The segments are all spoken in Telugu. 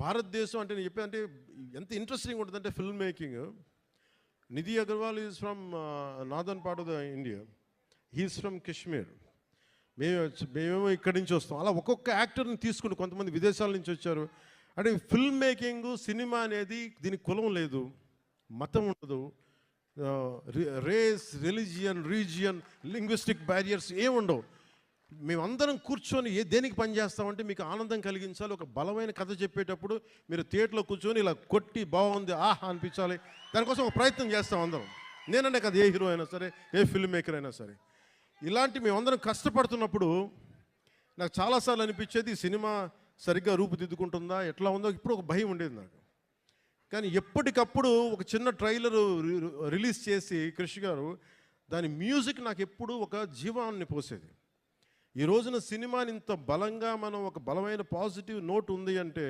భారతదేశం అంటే నేను చెప్పేది అంటే ఎంత ఇంట్రెస్టింగ్ ఉంటుందంటే film making Nidhi Agarwal is from northern part of the India he's from Kashmir మేము మేమేమో ఇక్కడి నుంచి వస్తాం. అలా ఒక్కొక్క యాక్టర్ని తీసుకుని కొంతమంది విదేశాల నుంచి వచ్చారు. అంటే ఫిల్మ్ మేకింగ్ సినిమా అనేది దీనికి కులం లేదు మతం ఉండదు. Race religion region linguistic barriers ఏముండవు. మేమందరం కూర్చొని ఏ దేనికి పని చేస్తామంటే మీకు ఆనందం కలిగించాలి ఒక బలమైన కథ చెప్పేటప్పుడు మీరు థియేటర్లో కూర్చొని ఇలా కొట్టి బాగుంది ఆహా అనిపించాలి. దానికోసం ఒక ప్రయత్నం చేస్తాం అందరం. నేనంటే కదా ఏ హీరో అయినా సరే ఏ ఫిల్మ్ మేకర్ అయినా సరే. ఇలాంటి మేమందరం కష్టపడుతున్నప్పుడు నాకు చాలాసార్లు అనిపించేది ఈ సినిమా సరిగ్గా రూపుదిద్దుకుంటుందా ఎట్లా ఉందో ఇప్పుడు ఒక భయం ఉండేది నాకు. కానీ ఎప్పటికప్పుడు ఒక చిన్న ట్రైలర్ రిలీజ్ చేసి కృషి గారు దాని మ్యూజిక్ నాకు ఎప్పుడు ఒక జీవాన్ని పోసేది. ఈ రోజున సినిమాని ఇంత బలంగా మనం ఒక బలమైన పాజిటివ్ నోట్ ఉంది అంటే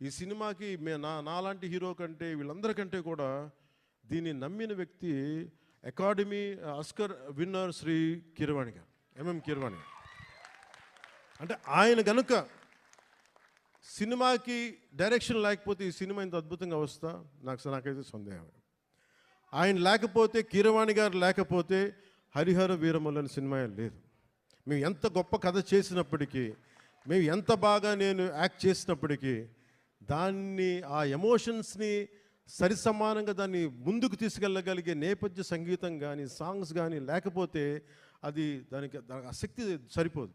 ఈ సినిమాకి మే నా నాలాంటి హీరో కంటే వీళ్ళందరికంటే కూడా దీన్ని నమ్మిన వ్యక్తి academy Oscar winner Shri Keeravani garu MM Keeravani గారు. అంటే ఆయన కనుక సినిమాకి డైరెక్షన్ లేకపోతే ఈ సినిమా ఇంత అద్భుతంగా వస్తా? నాకు నాకైతే సందేహం ఆయన లేకపోతే కీరవాణి గారు లేకపోతే హరిహర వీరములని సినిమా లేదు. మేము ఎంత గొప్ప కథ చేసినప్పటికీ మేము ఎంత బాగా నేను యాక్ట్ చేసినప్పటికీ దాన్ని ఆ ఎమోషన్స్ని సరి సమానంగా దాన్ని ముందుకు తీసుకెళ్ళగలిగే నేపథ్య సంగీతం కానీ సాంగ్స్ కానీ లేకపోతే అది దానికి దానికి ఆ శక్తి సరిపోదు.